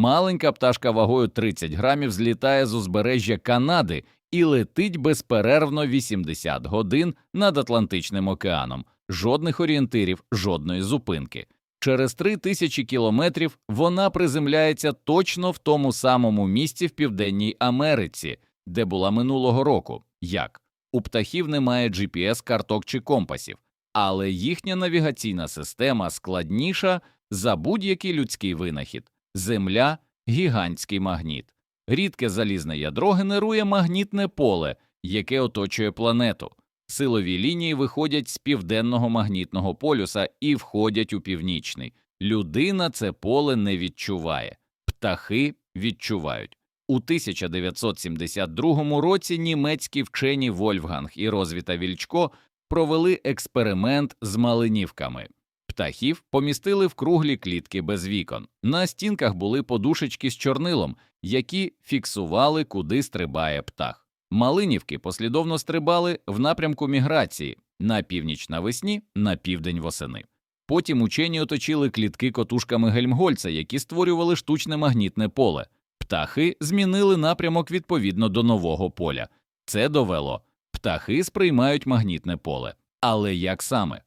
Маленька пташка вагою 30 грамів злітає з узбережжя Канади і летить безперервно 80 годин над Атлантичним океаном, жодних орієнтирів, жодної зупинки. Через три тисячі кілометрів вона приземляється точно в тому самому місці в Південній Америці, де була минулого року. Як? У птахів немає GPS-карток чи компасів, але їхня навігаційна система складніша за будь-який людський винахід. Земля гігантський магніт. Рідке залізне ядро генерує магнітне поле, яке оточує планету. Силові лінії виходять з південного магнітного полюса і входять у північний. Людина це поле не відчуває, птахи відчувають. У 1972 році німецькі вчені Вольфганг і Розвіта Вільчко провели експеримент з малинівками. Птахів помістили в круглі клітки без вікон. На стінках були подушечки з чорнилом, які фіксували, куди стрибає птах. Малинівки послідовно стрибали в напрямку міграції на північ навесні, на південь восени. Потім учені оточили клітки котушками Гельмгольца, які створювали штучне магнітне поле. Птахи змінили напрямок відповідно до нового поля. Це довело. Птахи сприймають магнітне поле. Але як саме?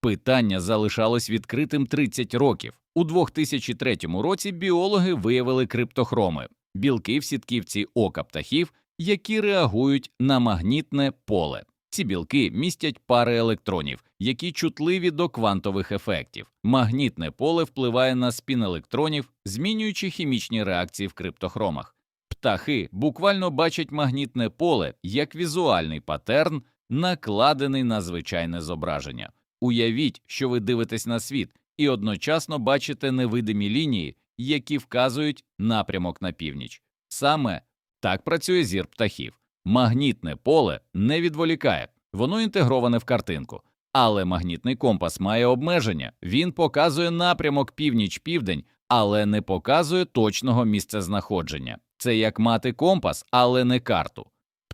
Питання залишалось відкритим 30 років. У 2003 році біологи виявили криптохроми білки в сітківці ока птахів, які реагують на магнітне поле. Ці білки містять пари електронів, які чутливі до квантових ефектів. Магнітне поле впливає на спін електронів, змінюючи хімічні реакції в криптохромах. Птахи буквально бачать магнітне поле як візуальний патерн, накладений на звичайне зображення. Уявіть, що ви дивитесь на світ і одночасно бачите невидимі лінії, які вказують напрямок на північ. Саме так працює зір птахів. Магнітне поле не відволікає, воно інтегроване в картинку. Але магнітний компас має обмеження, він показує напрямок північ-південь, але не показує точного місцезнаходження. Це як мати компас, але не карту.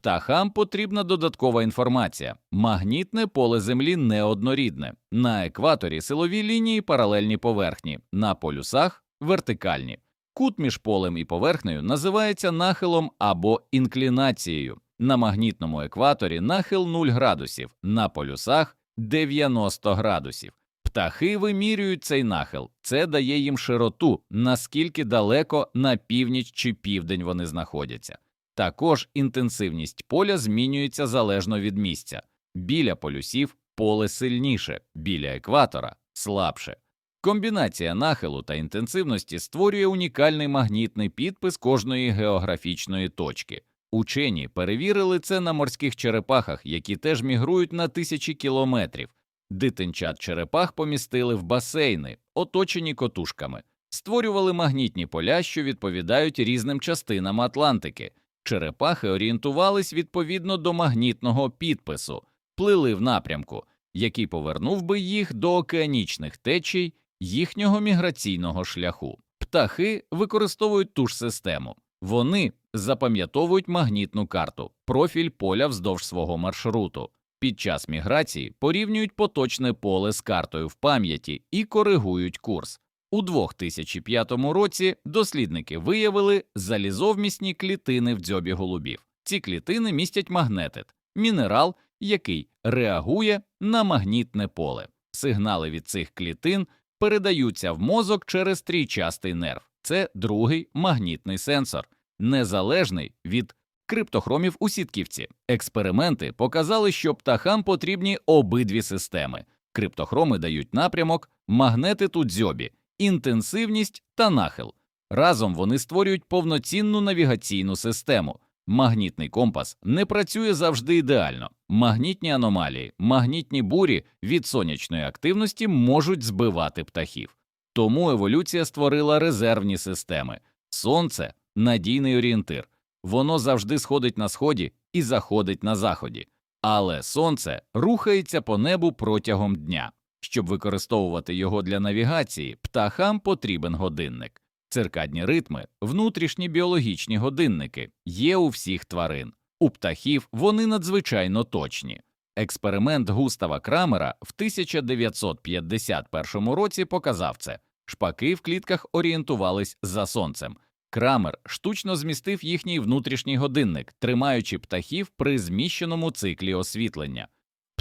Птахам потрібна додаткова інформація. Магнітне поле Землі неоднорідне. На екваторі силові лінії паралельні поверхні, на полюсах вертикальні. Кут між полем і поверхнею називається нахилом або інклінацією. На магнітному екваторі нахил 0 градусів, на полюсах 90 градусів. Птахи вимірюють цей нахил, це дає їм широту, наскільки далеко на північ чи південь вони знаходяться. Також інтенсивність поля змінюється залежно від місця. Біля полюсів поле сильніше, біля екватора слабше. Комбінація нахилу та інтенсивності створює унікальний магнітний підпис кожної географічної точки. Учені перевірили це на морських черепахах, які теж мігрують на тисячі кілометрів. Дитинчат черепах помістили в басейни, оточені котушками, створювали магнітні поля, що відповідають різним частинам Атлантики. Черепахи орієнтувались відповідно до магнітного підпису, плили в напрямку, який повернув би їх до океанічних течій їхнього міграційного шляху. Птахи використовують ту ж систему. Вони запам'ятовують магнітну карту, профіль поля вздовж свого маршруту. Під час міграції порівнюють поточне поле з картою в пам'яті і коригують курс. У 2005 році дослідники виявили залізовмісні клітини в дзьобі голубів. Ці клітини містять магнетит, мінерал, який реагує на магнітне поле. Сигнали від цих клітин передаються в мозок через трійчастий нерв. Це другий магнітний сенсор, незалежний від криптохромів у сітківці. Експерименти показали, що птахам потрібні обидві системи. Криптохроми дають напрямок, магнетит у дзьобі, інтенсивність та нахил. Разом вони створюють повноцінну навігаційну систему. Магнітний компас не працює завжди ідеально. Магнітні аномалії, магнітні бурі від сонячної активності можуть збивати птахів. Тому еволюція створила резервні системи. Сонце надійний орієнтир. Воно завжди сходить на сході і заходить на заході. Але сонце рухається по небу протягом дня. Щоб використовувати його для навігації, птахам потрібен годинник. Циркадні ритми, внутрішні біологічні годинники є у всіх тварин. У птахів вони надзвичайно точні. Експеримент Густава Крамера в 1951 році показав це. Шпаки в клітках орієнтувались за сонцем. Крамер штучно змістив їхній внутрішній годинник, тримаючи птахів при зміщеному циклі освітлення.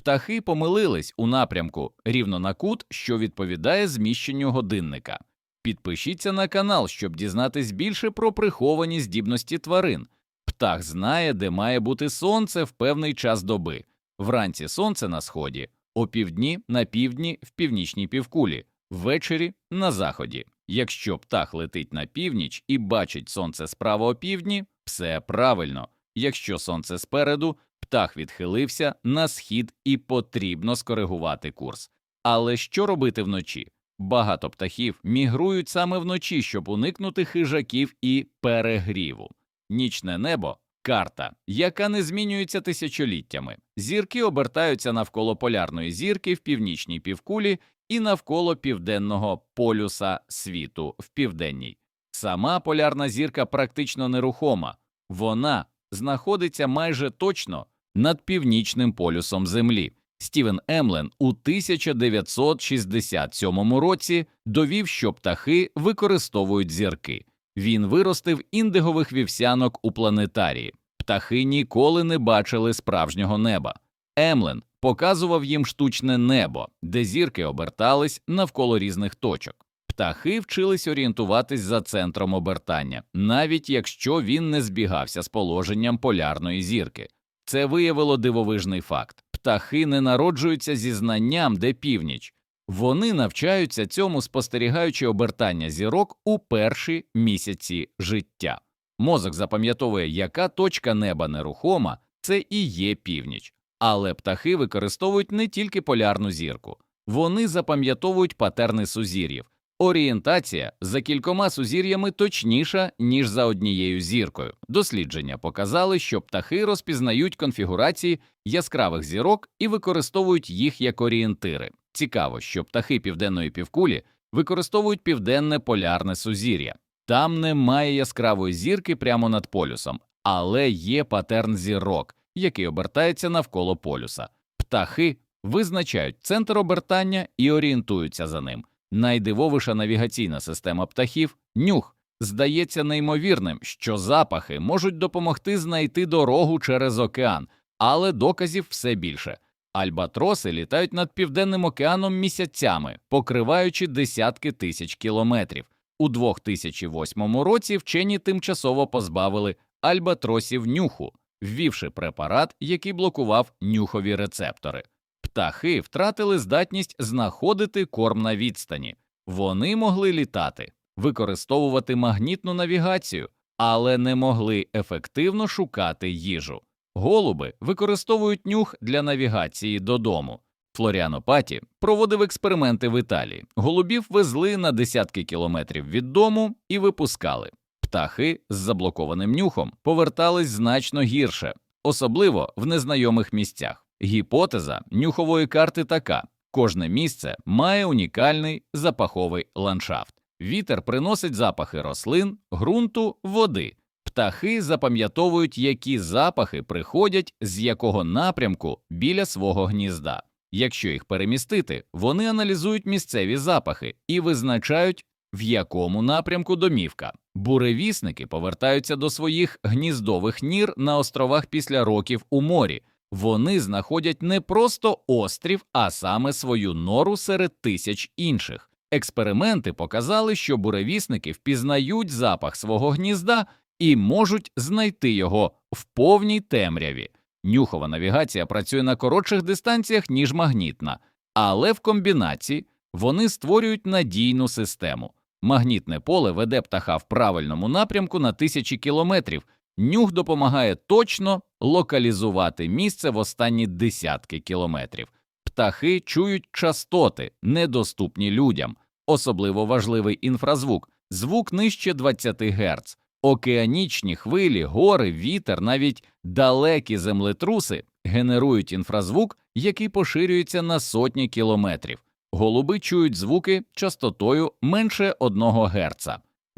Птахи помилились у напрямку рівно на кут, що відповідає зміщенню годинника. Підпишіться на канал, щоб дізнатись більше про приховані здібності тварин. Птах знає, де має бути сонце в певний час доби. Вранці сонце на сході, опівдні на півдні в північній півкулі, ввечері на заході. Якщо птах летить на північ і бачить сонце справа опівдні, все правильно. Якщо сонце спереду, птах відхилився на схід і потрібно скоригувати курс. Але що робити вночі? Багато птахів мігрують саме вночі, щоб уникнути хижаків і перегріву. Нічне небо карта, яка не змінюється тисячоліттями. Зірки обертаються навколо полярної зірки в північній півкулі і навколо південного полюса світу в південній. Сама полярна зірка практично нерухома, вона знаходиться майже точно над північним полюсом Землі. Стівен Емлен у 1967 році довів, що птахи використовують зірки. Він виростив індигових вівсянок у планетарії. Птахи ніколи не бачили справжнього неба. Емлен показував їм штучне небо, де зірки обертались навколо різних точок. Птахи вчились орієнтуватись за центром обертання, навіть якщо він не збігався з положенням полярної зірки. Це виявило дивовижний факт. Птахи не народжуються зі знанням, де північ. Вони навчаються цьому, спостерігаючи обертання зірок у перші місяці життя. Мозок запам'ятовує, яка точка неба нерухома, це і є північ. Але птахи використовують не тільки полярну зірку, вони запам'ятовують патерни сузір'їв. Орієнтація за кількома сузір'ями точніша, ніж за однією зіркою. Дослідження показали, що птахи розпізнають конфігурації яскравих зірок і використовують їх як орієнтири. Цікаво, що птахи південної півкулі використовують південне полярне сузір'я. Там немає яскравої зірки прямо над полюсом, але є патерн зірок, який обертається навколо полюса. Птахи визначають центр обертання і орієнтуються за ним. Найдивовиша навігаційна система птахів нюх. Здається неймовірним, що запахи можуть допомогти знайти дорогу через океан, але доказів все більше. Альбатроси літають над південним океаном місяцями, покриваючи десятки тисяч кілометрів. У 2008 році вчені тимчасово позбавили альбатросів нюху, ввівши препарат, який блокував нюхові рецептори. Птахи втратили здатність знаходити корм на відстані. Вони могли літати, використовувати магнітну навігацію, але не могли ефективно шукати їжу. Голуби використовують нюх для навігації додому. Флоріано Паті проводив експерименти в Італії. Голубів везли на десятки кілометрів від дому і випускали. Птахи з заблокованим нюхом повертались значно гірше, особливо в незнайомих місцях. Гіпотеза нюхової карти така: кожне місце має унікальний запаховий ландшафт. Вітер приносить запахи рослин, ґрунту, води. Птахи запам'ятовують, які запахи приходять з якого напрямку біля свого гнізда. Якщо їх перемістити, вони аналізують місцеві запахи і визначають, в якому напрямку домівка. Буревісники повертаються до своїх гніздових нір на островах після років у морі. Вони знаходять не просто острів, а саме свою нору серед тисяч інших. Експерименти показали, що буревісники впізнають запах свого гнізда і можуть знайти його в повній темряві. Нюхова навігація працює на коротших дистанціях, ніж магнітна, але в комбінації вони створюють надійну систему. Магнітне поле веде птаха в правильному напрямку на тисячі кілометрів. Нюх допомагає точно локалізувати місце в останні десятки кілометрів. Птахи чують частоти, недоступні людям, особливо важливий інфразвук, звук нижче 20 Гц. Океанічні хвилі, гори, вітер, навіть далекі землетруси генерують інфразвук, який поширюється на сотні кілометрів. Голуби чують звуки частотою менше 1 Гц.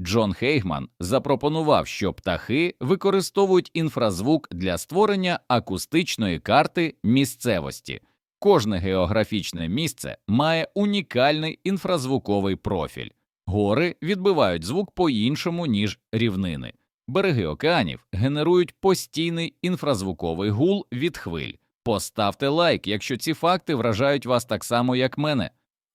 Джон Хейгман запропонував, що птахи використовують інфразвук для створення акустичної карти місцевості. Кожне географічне місце має унікальний інфразвуковий профіль. Гори відбивають звук по-іншому, ніж рівнини. Береги океанів генерують постійний інфразвуковий гул від хвиль. Поставте лайк, якщо ці факти вражають вас так само, як мене.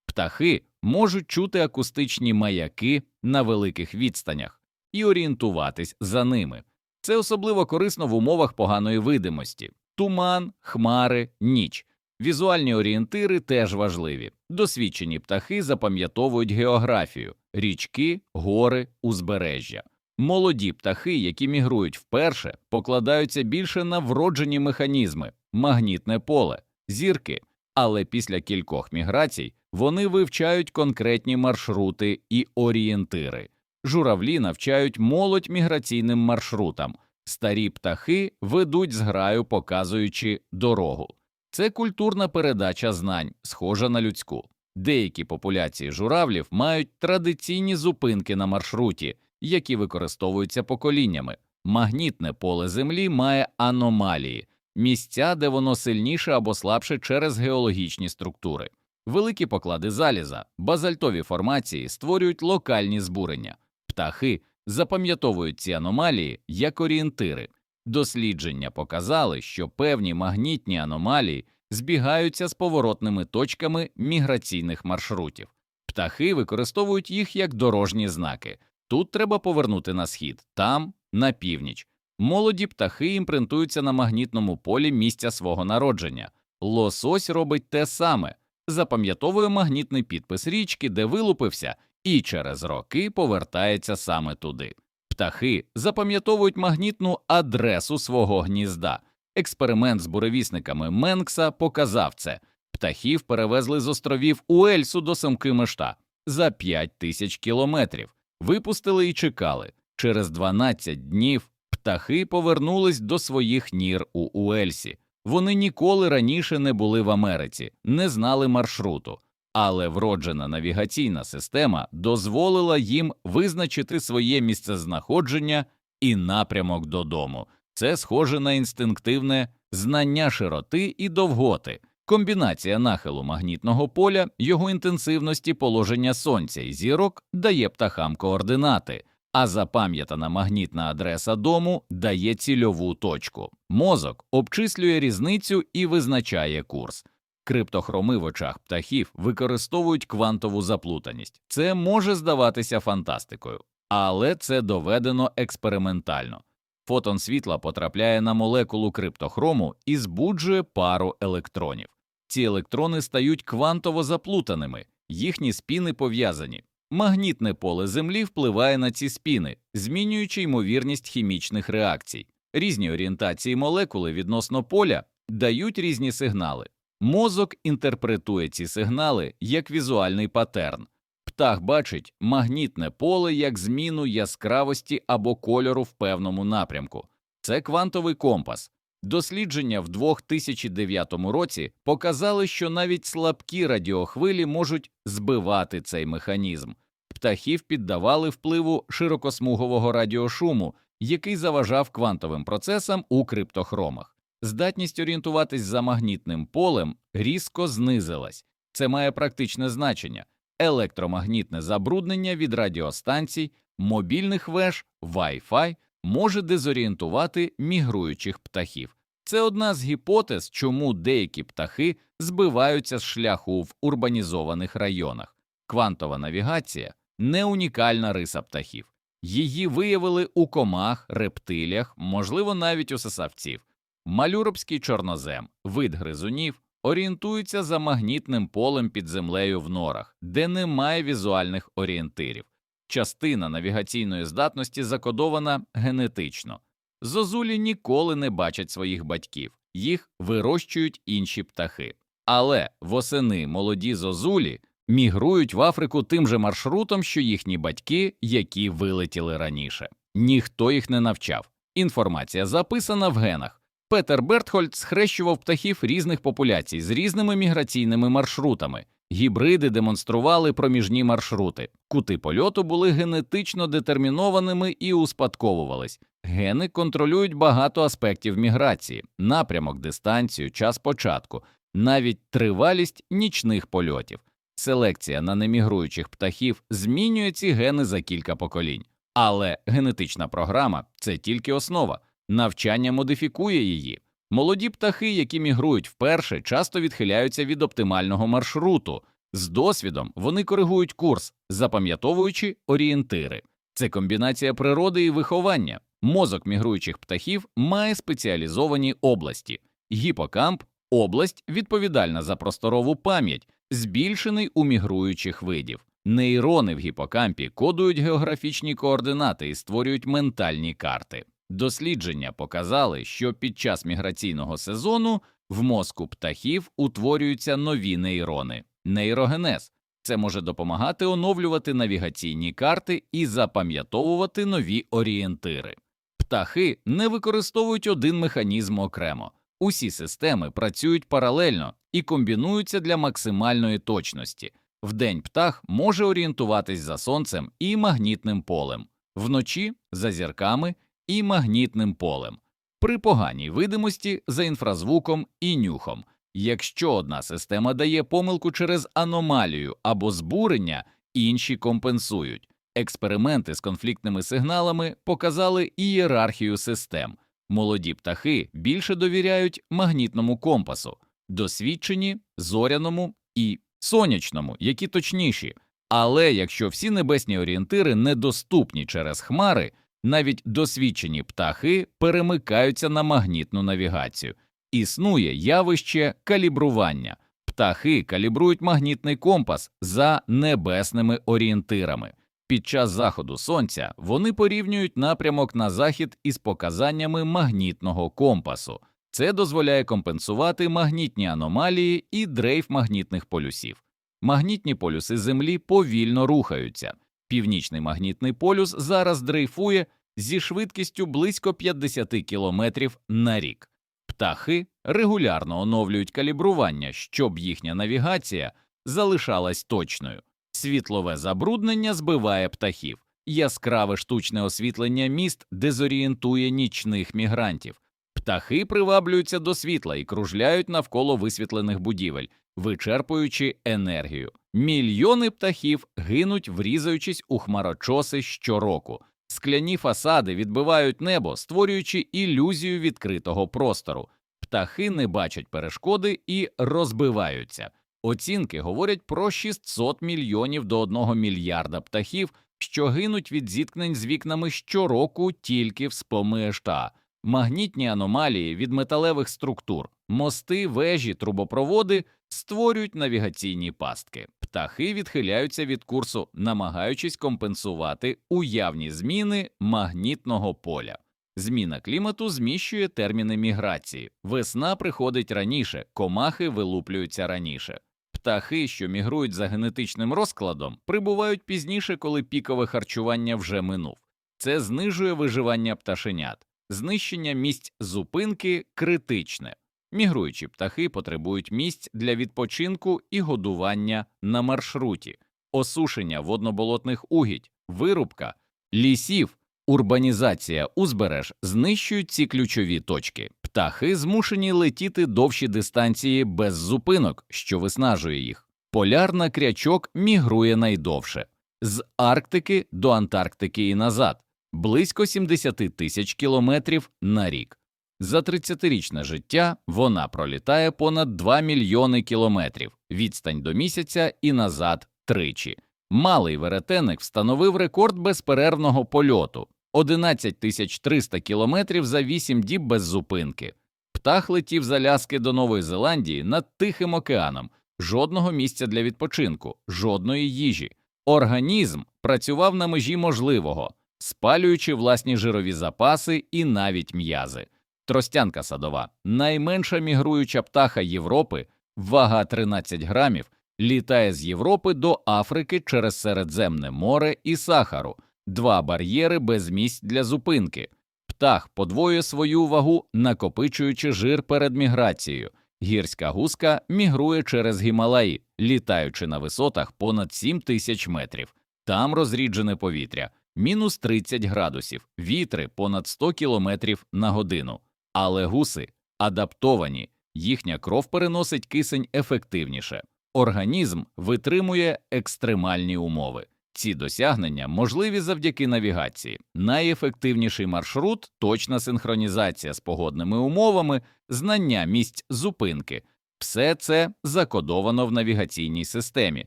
Птахи можуть чути акустичні маяки на великих відстанях і орієнтуватись за ними. Це особливо корисно в умовах поганої видимості туман, хмари, ніч. Візуальні орієнтири теж важливі. Досвідчені птахи запам'ятовують географію, річки, гори, узбережжя. Молоді птахи, які мігрують вперше, покладаються більше на вроджені механізми, магнітне поле, зірки, але після кількох міграцій вони вивчають конкретні маршрути і орієнтири. Журавлі навчають молодь міграційним маршрутам, старі птахи ведуть зграю, показуючи дорогу. Це культурна передача знань, схожа на людську. Деякі популяції журавлів мають традиційні зупинки на маршруті, які використовуються поколіннями. Магнітне поле Землі має аномалії, місця, де воно сильніше або слабше через геологічні структури. Великі поклади заліза, базальтові формації створюють локальні збурення. Птахи запам'ятовують ці аномалії як орієнтири. Дослідження показали, що певні магнітні аномалії збігаються з поворотними точками міграційних маршрутів. Птахи використовують їх як дорожні знаки. Тут треба повернути на схід, там на північ. Молоді птахи імпринтуються на магнітному полі місця свого народження. Лосось робить те саме, запам'ятовує магнітний підпис річки, де вилупився, і через роки повертається саме туди. Птахи запам'ятовують магнітну адресу свого гнізда. Експеримент з буревісниками Менкса показав це. Птахів перевезли з островів Уельсу до Самкимешта за 5 тисяч кілометрів. Випустили і чекали. Через 12 днів птахи повернулись до своїх нір у Уельсі. Вони ніколи раніше не були в Америці, не знали маршруту, але вроджена навігаційна система дозволила їм визначити своє місцезнаходження і напрямок додому. Це схоже на інстинктивне знання широти і довготи, комбінація нахилу магнітного поля, його інтенсивності положення сонця і зірок дає птахам координати, а запам'ятана магнітна адреса дому дає цільову точку. Мозок обчислює різницю і визначає курс. Криптохроми в очах птахів використовують квантову заплутаність. Це може здаватися фантастикою, але це доведено експериментально. Фотон світла потрапляє на молекулу криптохрому і збуджує пару електронів. Ці електрони стають квантово заплутаними, їхні спіни пов'язані. Магнітне поле Землі впливає на ці спіни, змінюючи ймовірність хімічних реакцій. Різні орієнтації молекули відносно поля дають різні сигнали. Мозок інтерпретує ці сигнали як візуальний патерн. Птах бачить магнітне поле як зміну яскравості або кольору в певному напрямку. Це квантовий компас. Дослідження в 2009 році показали, що навіть слабкі радіохвилі можуть збивати цей механізм. Птахів піддавали впливу широкосмугового радіошуму, який заважав квантовим процесам у криптохромах. Здатність орієнтуватись за магнітним полем різко знизилась. Це має практичне значення електромагнітне забруднення від радіостанцій, мобільних веж, Wi-Fi може дезорієнтувати мігруючих птахів. Це одна з гіпотез, чому деякі птахи збиваються з шляху в урбанізованих районах. Квантова навігація не унікальна риса птахів. Її виявили у комах, рептилях, можливо, навіть у сосавців. Малюробський чорнозем, вид гризунів, орієнтуються за магнітним полем під землею в норах, де немає візуальних орієнтирів. Частина навігаційної здатності закодована генетично. Зозулі ніколи не бачать своїх батьків, їх вирощують інші птахи. Але восени молоді зозулі мігрують в Африку тим же маршрутом, що їхні батьки, які вилетіли раніше. Ніхто їх не навчав. Інформація записана в генах. Петер Бертхольд схрещував птахів різних популяцій з різними міграційними маршрутами. Гібриди демонстрували проміжні маршрути. Кути польоту були генетично детермінованими і успадковувались. Гени контролюють багато аспектів міграції, напрямок, дистанцію, час початку, навіть тривалість нічних польотів. Селекція на немігруючих птахів змінює ці гени за кілька поколінь. Але генетична програма це тільки основа, навчання модифікує її. Молоді птахи, які мігрують вперше, часто відхиляються від оптимального маршруту. З досвідом вони коригують курс, запам'ятовуючи орієнтири. Це комбінація природи і виховання. Мозок мігруючих птахів має спеціалізовані області. Гіпокамп область відповідальна за просторову пам'ять, збільшений у мігруючих видів. Нейрони в гіпокампі кодують географічні координати і створюють ментальні карти. Дослідження показали, що під час міграційного сезону в мозку птахів утворюються нові нейрони. Нейрогенез це може допомагати оновлювати навігаційні карти і запам'ятовувати нові орієнтири. Птахи не використовують один механізм окремо. Усі системи працюють паралельно і комбінуються для максимальної точності. Вдень птах може орієнтуватись за сонцем і магнітним полем, вночі за зірками і магнітним полем, при поганій видимості за інфразвуком і нюхом. Якщо одна система дає помилку через аномалію або збурення, інші компенсують. Експерименти з конфліктними сигналами показали ієрархію систем. Молоді птахи більше довіряють магнітному компасу, досвідчені зоряному і сонячному, які точніші. Але якщо всі небесні орієнтири недоступні через хмари, навіть досвідчені птахи перемикаються на магнітну навігацію. Існує явище калібрування. Птахи калібрують магнітний компас за небесними орієнтирами. Під час заходу сонця вони порівнюють напрямок на захід із показаннями магнітного компасу. Це дозволяє компенсувати магнітні аномалії і дрейф магнітних полюсів. Магнітні полюси Землі повільно рухаються. Північний магнітний полюс зараз дрейфує зі швидкістю близько 50 км на рік. Птахи регулярно оновлюють калібрування, щоб їхня навігація залишалась точною. Світлове забруднення збиває птахів, яскраве штучне освітлення міст дезорієнтує нічних мігрантів. Птахи приваблюються до світла і кружляють навколо висвітлених будівель, вичерпуючи енергію. Мільйони птахів гинуть, врізаючись у хмарочоси щороку. Скляні фасади відбивають небо, створюючи ілюзію відкритого простору. Птахи не бачать перешкоди і розбиваються. Оцінки говорять про 600 мільйонів до 1 мільярда птахів, що гинуть від зіткнень з вікнами щороку тільки в США. Магнітні аномалії від металевих структур, мости, вежі, трубопроводи створюють навігаційні пастки. Птахи відхиляються від курсу, намагаючись компенсувати уявні зміни магнітного поля. Зміна клімату зміщує терміни міграції. Весна приходить раніше, комахи вилуплюються раніше. Птахи, що мігрують за генетичним розкладом, прибувають пізніше, коли пікове харчування вже минув. Це знижує виживання пташенят. Знищення місць зупинки критичне. Мігруючі птахи потребують місць для відпочинку і годування на маршруті, осушення водноболотних угідь, вирубка, лісів, урбанізація узбереж знищують ці ключові точки. Птахи змушені летіти довші дистанції без зупинок, що виснажує їх. Полярна крячок мігрує найдовше з Арктики до Антарктики і назад близько 70 тисяч кілометрів на рік. За 30-річне життя вона пролітає понад 2 мільйони кілометрів, відстань до місяця і назад тричі. Малий веретеник встановив рекорд безперервного польоту 11 тисяч 300 кілометрів за 8 діб без зупинки. Птах летів з Аляски до Нової Зеландії над Тихим океаном, жодного місця для відпочинку, жодної їжі. Організм працював на межі можливого, спалюючи власні жирові запаси і навіть м'язи. Тростянка садова, найменша мігруюча птаха Європи, вага 13 грамів, літає з Європи до Африки через Середземне море і Сахару, два бар'єри без місць для зупинки. Птах подвоює свою вагу, накопичуючи жир перед міграцією. Гірська гуска мігрує через Гімалаї, літаючи на висотах понад 7 тисяч метрів. Там розріджене повітря, мінус 30 градусів, вітри понад 100 кілометрів на годину. Але гуси адаптовані, їхня кров переносить кисень ефективніше. Організм витримує екстремальні умови. Ці досягнення можливі завдяки навігації. Найефективніший маршрут точна синхронізація з погодними умовами, знання місць зупинки. Все це закодовано в навігаційній системі.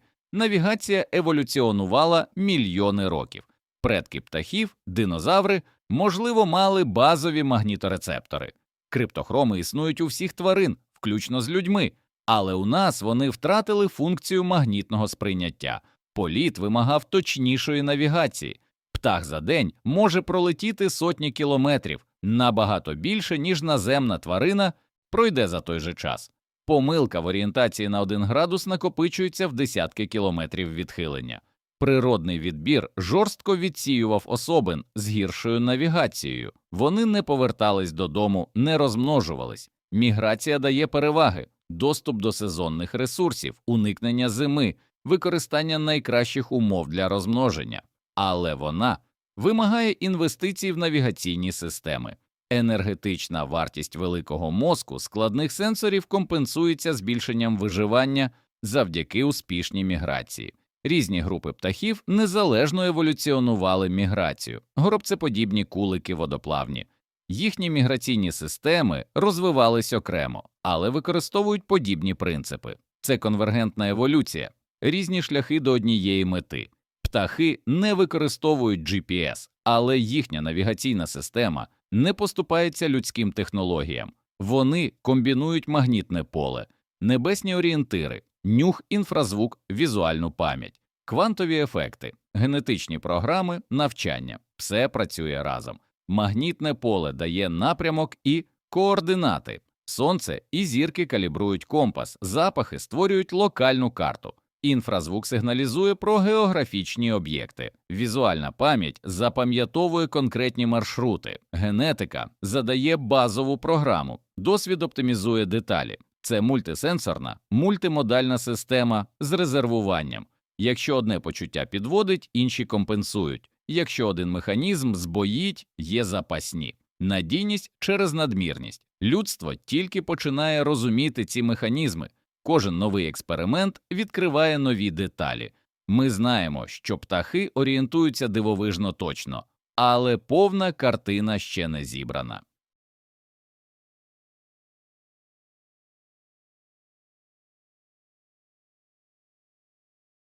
Навігація еволюціонувала мільйони років. Предки птахів, динозаври, можливо, мали базові магніторецептори. Криптохроми існують у всіх тварин, включно з людьми, але у нас вони втратили функцію магнітного сприйняття. Політ вимагав точнішої навігації. Птах за день може пролетіти сотні кілометрів набагато більше, ніж наземна тварина пройде за той же час. Помилка в орієнтації на 1 градус накопичується в десятки кілометрів відхилення. Природний відбір жорстко відсіював особин з гіршою навігацією. Вони не повертались додому, не розмножувались. Міграція дає переваги, доступ до сезонних ресурсів, уникнення зими, використання найкращих умов для розмноження, але вона вимагає інвестицій в навігаційні системи. Енергетична вартість великого мозку складних сенсорів компенсується збільшенням виживання завдяки успішній міграції. Різні групи птахів незалежно еволюціонували міграцію, горобцеподібні кулики водоплавні. Їхні міграційні системи розвивались окремо, але використовують подібні принципи. Це конвергентна еволюція, різні шляхи до однієї мети. Птахи не використовують GPS, але їхня навігаційна система не поступається людським технологіям. Вони комбінують магнітне поле, небесні орієнтири, нюх, інфразвук, візуальну пам'ять, квантові ефекти, генетичні програми, навчання все працює разом. Магнітне поле дає напрямок і координати. Сонце і зірки калібрують компас, запахи створюють локальну карту. Інфразвук сигналізує про географічні об'єкти, візуальна пам'ять запам'ятовує конкретні маршрути, генетика задає базову програму, досвід оптимізує деталі. Це мультисенсорна, мультимодальна система з резервуванням. Якщо одне почуття підводить, інші компенсують. Якщо один механізм збоїть, є запасні. Надійність через надмірність. Людство тільки починає розуміти ці механізми. Кожен новий експеримент відкриває нові деталі. Ми знаємо, що птахи орієнтуються дивовижно точно, але повна картина ще не зібрана.